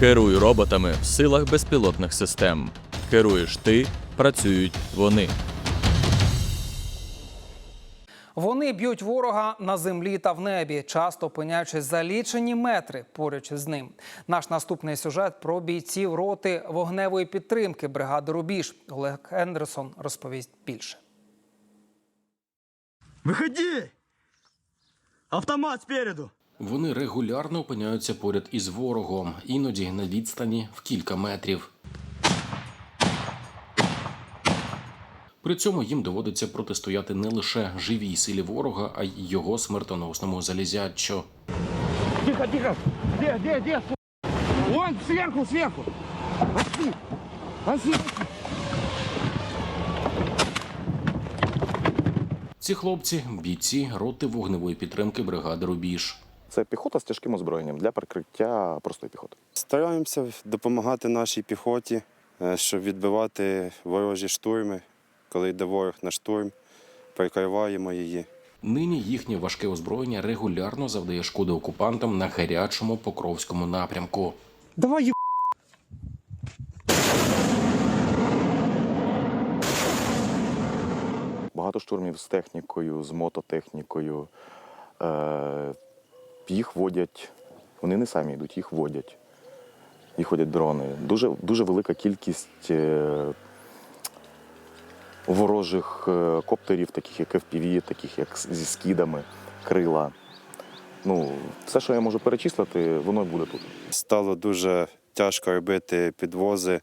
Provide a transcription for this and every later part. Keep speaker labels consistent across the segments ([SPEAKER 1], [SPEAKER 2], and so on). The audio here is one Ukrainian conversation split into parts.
[SPEAKER 1] Керуй роботами в силах безпілотних систем. Керуєш ти, працюють вони.
[SPEAKER 2] Вони б'ють ворога на землі та в небі, часто опиняючись за лічені метри поруч з ним. Наш наступний сюжет про бійців роти вогневої підтримки бригади Рубіж. Олег Ендерсон розповість більше.
[SPEAKER 3] Выходи! Автомат спереду!
[SPEAKER 4] Вони регулярно опиняються поряд із ворогом, іноді на відстані в кілька метрів. При цьому їм доводиться протистояти не лише живій силі ворога, а й його смертоносному залізячу.
[SPEAKER 5] Тихо, тихо! Где, где? су- Вон, сверху, сверху! Пошли! Пошли!
[SPEAKER 4] Ці хлопці бійці роти вогневої підтримки бригади Рубіж.
[SPEAKER 6] Це піхота з тяжким озброєнням для прикриття простої піхоти.
[SPEAKER 7] Стараємося допомагати нашій піхоті, е, щоб відбивати ворожі штурми. Коли йде ворог на штурм, перекриваємо її.
[SPEAKER 4] Нині їхнє важке озброєння регулярно завдає шкоди окупантам на гарячому покровському напрямку.
[SPEAKER 5] Давай, еб...
[SPEAKER 6] Багато штурмів з технікою, з мототехнікою. Е, їх водять, вони не самі йдуть, їх водять. Їх водять дрони. Дуже, дуже велика кількість е, ворожих е, коптерів, таких як FPV, таких як зі скидами, крила. Ну, все, що я можу перечислити, воно буде тут.
[SPEAKER 7] Стало дуже тяжко робити підвози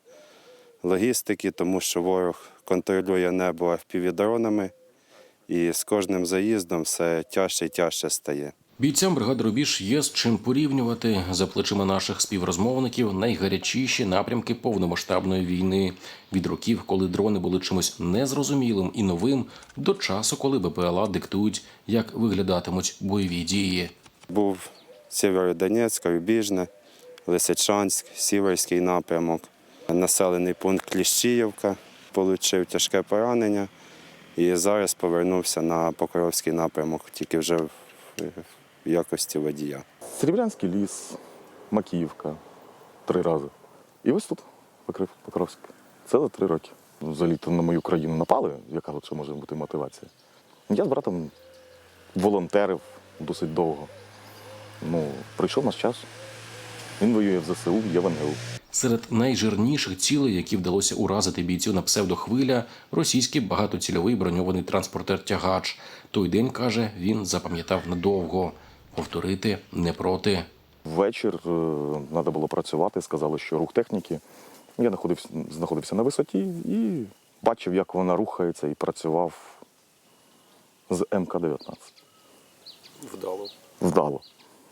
[SPEAKER 7] логістики, тому що ворог контролює небо FPV-дронами, і з кожним заїздом все тяжче і тяжче стає.
[SPEAKER 4] Бійцям бригади Рубіж є з чим порівнювати. За плечима наших співрозмовників найгарячіші напрямки повномасштабної війни. Від років, коли дрони були чимось незрозумілим і новим, до часу, коли БПЛА диктують, як виглядатимуть бойові дії.
[SPEAKER 7] Був Сєвєродонецьк, Рубіжне, Лисичанськ, Сіверський напрямок, населений пункт Кліщіївка, отримав тяжке поранення і зараз повернувся на Покровський напрямок, тільки вже в в якості водія.
[SPEAKER 6] Серебрянський ліс, Макіївка три рази. І ось тут Покрив- Покровськ. Це за три роки. Ну, Взагалі то на мою країну напали, яка тут ще може бути мотивація. Я з братом волонтерив досить довго. Ну, прийшов наш час. Він воює в ЗСУ, я в НГУ.
[SPEAKER 4] Серед найжирніших цілей, які вдалося уразити бійцю на псевдохвиля, російський багатоцільовий броньований транспортер тягач. Той день каже, він запам'ятав надовго. Повторити не проти.
[SPEAKER 6] Ввечір треба було працювати, сказали, що рух техніки. Я знаходився, знаходився на висоті і бачив, як вона рухається, і працював з МК-19.
[SPEAKER 4] Вдало.
[SPEAKER 6] Вдало.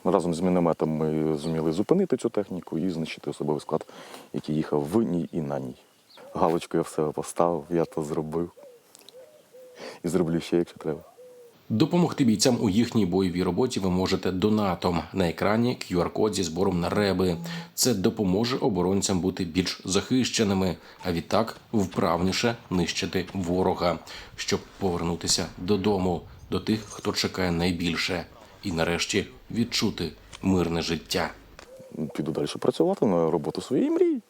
[SPEAKER 6] Разом з мінометом ми зуміли зупинити цю техніку і знищити особовий склад, який їхав в ній і на ній. Галочку я в себе поставив, я то зробив. І зроблю ще, якщо треба.
[SPEAKER 4] Допомогти бійцям у їхній бойовій роботі ви можете донатом на екрані QR-код зі збором на реби. Це допоможе оборонцям бути більш захищеними, а відтак вправніше нищити ворога, щоб повернутися додому до тих, хто чекає найбільше, і нарешті відчути мирне життя.
[SPEAKER 6] Піду далі працювати на роботу своєї мрії.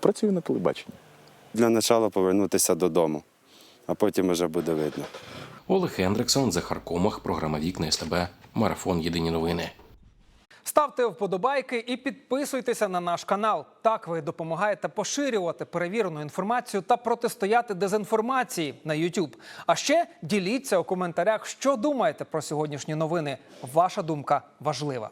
[SPEAKER 6] Працюю на телебаченні.
[SPEAKER 7] Для початку повернутися додому, а потім вже буде видно.
[SPEAKER 4] Олег Хендриксон, Захар Комах, програма Вікна СТБ, Марафон Єдині новини.
[SPEAKER 2] Ставте вподобайки і підписуйтеся на наш канал. Так ви допомагаєте поширювати перевірену інформацію та протистояти дезінформації на YouTube. А ще діліться у коментарях, що думаєте про сьогоднішні новини. Ваша думка важлива.